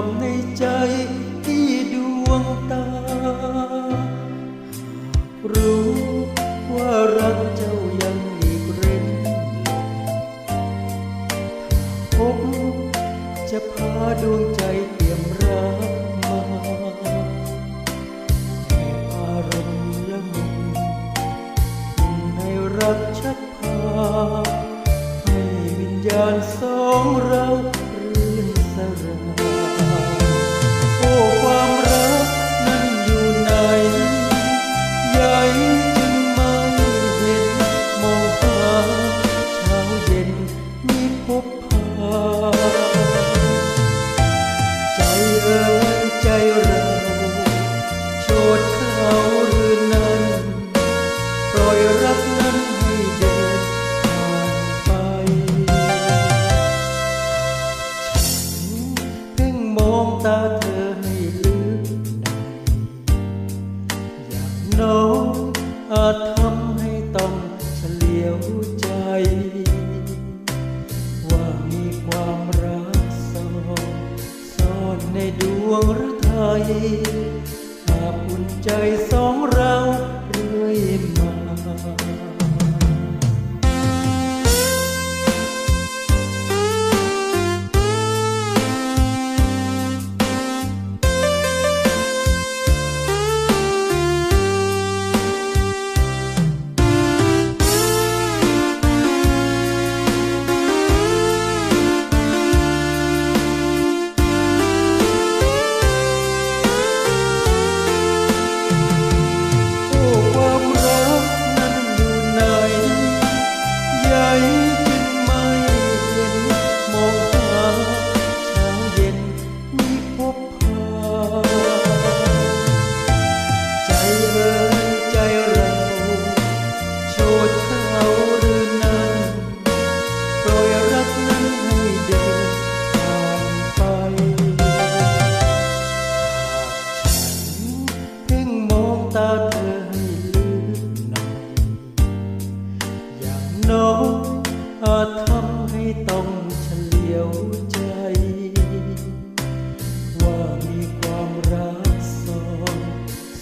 ความในใจที่ดวงตา รู้ว่ารักเจ้ายังอีกเร้นพบจะพาดวงใจเตรียมรับมาแห่อารมณ์ละมุนในรักชักพา ให้วิญญาณสองเรา รือยภาพอุ่นใจสองเราเรื่อยมา ใจ ว่ามีความรักซ่อน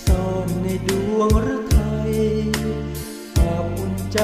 ซ่อนในดวงฤทัยภาพอุ่ใจ